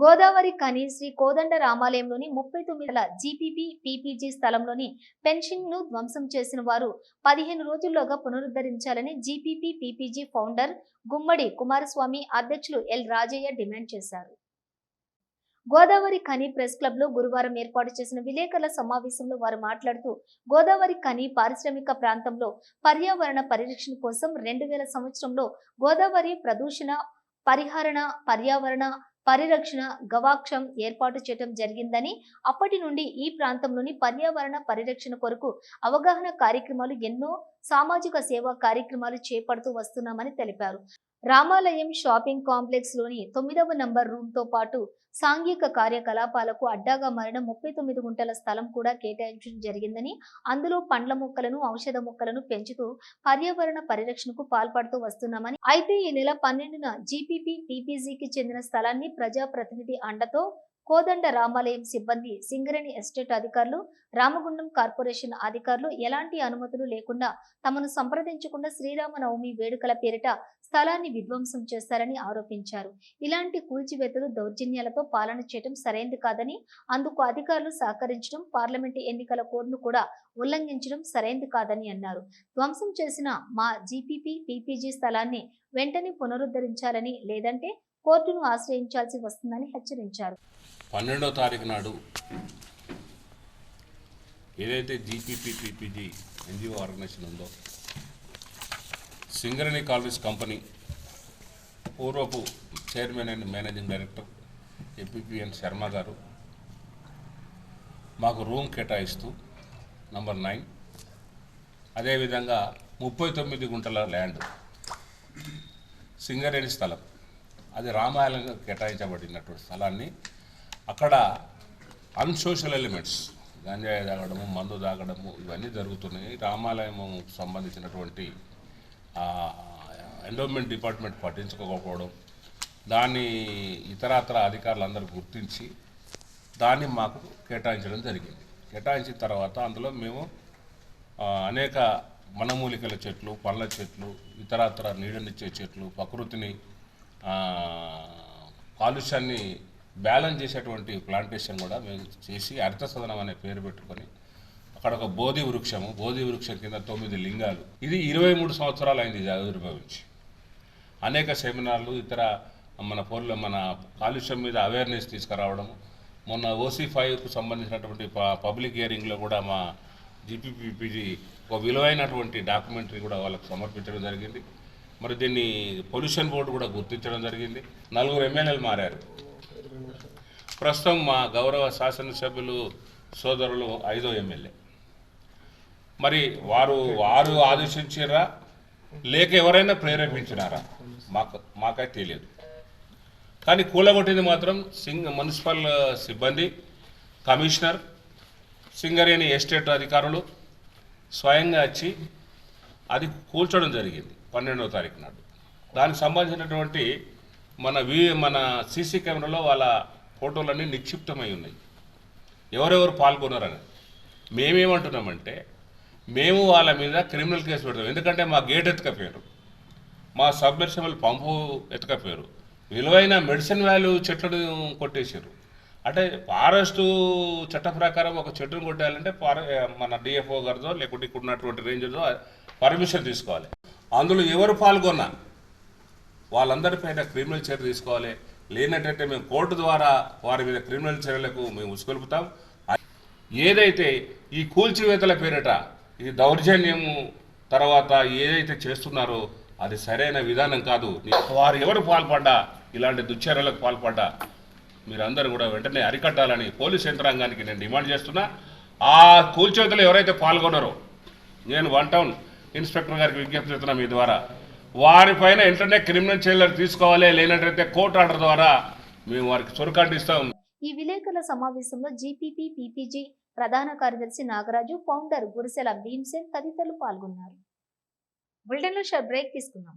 గోదావరి కని శ్రీ కోదండ రామాలయంలోని ముప్పై తొమ్మిదిల GPP PPG స్థలంలోని పెన్షన్ను ధ్వంసం చేసిన వారు పదిహేను రోజుల్లోగా పునరుద్ధరించాలని GPP PPG founder Gummadi Kumaraswamy అధ్యక్షులు ఎల్ రాజయ్య డిమాండ్ చేశారు. గోదావరి ఖని ప్రెస్ క్లబ్లో గురువారం ఏర్పాటు చేసిన విలేకరుల సమావేశంలో వారు మాట్లాడుతూ గోదావరి ఖని పారిశ్రామిక ప్రాంతంలో పర్యావరణ పరిరక్షణ కోసం రెండు వేల సంవత్సరంలో గోదావరి ప్రదూషణ పరిహరణ పర్యావరణ పరిరక్షణ గవాక్షం ఏర్పాటు చేయడం జరిగిందని అప్పటి నుండి ఈ ప్రాంతంలోని పర్యావరణ పరిరక్షణ కొరకు అవగాహన కార్యక్రమాలు ఎన్నో సామాజిక సేవా కార్యక్రమాలు చేపడుతూ వస్తున్నామని తెలిపారు. రామాలయం షాపింగ్ కాంప్లెక్స్లోని తొమ్మిదవ నంబర్ రూమ్తో పాటు సాంఘిక కార్యకలాపాలకు అడ్డాగా మారిన ముప్పై తొమ్మిది గుంటల స్థలం కూడా కేటాయించడం జరిగిందని అందులో పండ్ల మొక్కలను ఔషధ మొక్కలను పెంచుతూ పర్యావరణ పరిరక్షణకు పాల్పడుతూ వస్తున్నామని అయితే ఈ నెల పన్నెండున జీపీపీ టీపీజీకి చెందిన స్థలాన్ని ప్రజాప్రతినిధి అండతో కోదండ రామాలయం సిబ్బంది సింగరేణి ఎస్టేట్ అధికారులు రామగుండం కార్పొరేషన్ అధికారులు ఎలాంటి అనుమతులు లేకుండా తమను సంప్రదించకుండా శ్రీరామనవమి వేడుకల పేరిట స్థలాన్ని విధ్వంసం చేస్తారని ఆరోపించారు. ఇలాంటి కూల్చివేతలు దౌర్జన్యాలతో పాలన చేయడం సరైంది కాదని అందుకు అధికారులు సహకరించడం పార్లమెంటు ఎన్నికల కోడ్ను కూడా ఉల్లంఘించడం సరైంది కాదని అన్నారు. ధ్వంసం చేసిన మా జీపీపీ పీపీజీ స్థలాన్ని వెంటనే పునరుద్ధరించాలని లేదంటే కోర్టును ఆశ్రయించాల్సి వస్తుందని హెచ్చరించారు. పన్నెండో తారీఖు నాడు ఏదైతే జీపీపీపీపీజీ ఎన్జిఓ ఆర్గనైజేషన్ ఉందో సింగరణి కాలనీస్ కంపెనీ పూర్వపు chairman and managing director APPN Sharma garu మాకు రూమ్ కేటాయిస్తూ నంబర్ నైన్ అదేవిధంగా ముప్పై తొమ్మిది గుంటల ల్యాండ్ సింగరేణి స్థలం. అది రామాయణంగా కేటాయించబడినటువంటి స్థలాన్ని. అక్కడ అన్సోషల్ ఎలిమెంట్స్ గంజాయి తాగడము మందు తాగడము ఇవన్నీ జరుగుతున్నాయి. రామాలయం సంబంధించినటువంటి ఎండోమెంట్ డిపార్ట్మెంట్ పట్టించుకోకపోవడం దాన్ని ఇతరత్ర అధికారులందరూ గుర్తించి దాన్ని మాకు కేటాయించడం జరిగింది. కేటాయించిన తర్వాత అందులో మేము అనేక మనమూలికల చెట్లు పండ్ల చెట్లు ఇతరత్ర నీడనిచ్చే చెట్లు ప్రకృతిని కాలుష్యాన్ని బ్యాలెన్స్ చేసేటువంటి ప్లాంటేషన్ కూడా మేము చేసి అర్థ సదనం అనే పేరు పెట్టుకొని అక్కడ ఒక బోధి వృక్షము బోధి వృక్షం కింద తొమ్మిది లింగాలు. ఇది ఇరవై మూడు సంవత్సరాలు అయింది ఆవిర్భవించి అనేక సెమినార్లు ఇతర మన పౌరుల మన కాలుష్యం మీద అవేర్నెస్ తీసుకురావడము మొన్న ఓసీ ఫైవ్కు సంబంధించినటువంటి పబ్లిక్ హియరింగ్లో కూడా మా జీపీపీపీజీ ఒక విలువైనటువంటి డాక్యుమెంటరీ కూడా వాళ్ళకు సమర్పించడం జరిగింది. మరి దీన్ని పొల్యూషన్ బోర్డు కూడా గుర్తించడం జరిగింది. నలుగురు ఎమ్మెల్యేలు మారారు. ప్రస్తుతం మా గౌరవ శాసనసభ్యులు సోదరులు ఐదో ఎమ్మెల్యే. మరి వారు వారు ఆదేశించారా లేక ఎవరైనా ప్రేరేపించినారా? మాకు మాకైతే తెలియదు. కానీ కూలగొట్టింది మాత్రం సింగ్ మున్సిపల్ సిబ్బంది కమిషనర్ సింగరేణి ఎస్టేట్ అధికారులు స్వయంగా వచ్చి అది కూల్చడం జరిగింది. పన్నెండవ తారీఖు నాడు. దానికి సంబంధించినటువంటి మన వీ మన సీసీ కెమెరాలో వాళ్ళ ఫోటోలన్నీ నిక్షిప్తమై ఉన్నాయి. ఎవరెవరు పాల్గొన్నారని మేమేమంటున్నామంటే మేము వాళ్ళ మీద క్రిమినల్ కేసు పెడతాం. ఎందుకంటే మా గేట్ ఎత్తుకపోయారు. మా సబ్మెర్సిబుల్ పంపు ఎత్తుకపోయారు. విలువైన మెడిసిన్ వాల్యూ చెట్లను కొట్టేశారు. అంటే ఫారెస్ట్ చట్ట ప్రకారం ఒక చెట్టును కొట్టాలంటే మన డిఎఫ్ఓ గారిదో లేకుంటే ఇక్కడ ఉన్నటువంటి రేంజర్దో పర్మిషన్ తీసుకోవాలి. అందులో ఎవరు పాల్గొన్నా వాళ్ళందరిపైన క్రిమినల్ చర్య తీసుకోవాలి. లేనట్టయితే మేము కోర్టు ద్వారా వారి మీద క్రిమినల్ చర్యలకు మేము ఉసుకొల్పుతాం ఏదైతే ఈ కూల్చివేతల పేరిట ఈ దౌర్జన్యము తర్వాత ఏదైతే చేస్తున్నారో అది సరైన విధానం కాదు. వారు ఎవరు పాల్పడ్డా ఇలాంటి దుశ్చర్యలకు పాల్పడ్డా మీరందరూ కూడా వెంటనే అరికట్టాలని పోలీస్ యంత్రాంగానికి నేను డిమాండ్ చేస్తున్నా. ఆ కూల్చివేతలు ఎవరైతే పాల్గొన్నారో నేను వన్ టౌన్ ఇన్స్పెక్టర్ గారికి విజ్ఞప్తి చేస్తున్నా మీ ద్వారా. వారిపైన వెంటనే క్రిమినల్ చర్యలు తీసుకోవాలి లేనట్లయితే కోర్టు ఆర్డర్ ద్వారా మేము వారికి చొరకాటిస్తాం ఈ విలేకరుల సమావేశంలో జీపీపీ పీపీజీ ప్రధాన కార్యదర్శి నాగరాజు ఫౌండర్ గురిసెల భీమ్సేన్ తదితరులు పాల్గొన్నారు. బులెటిన్లో షార్ట్ బ్రేక్ తీసుకున్నాం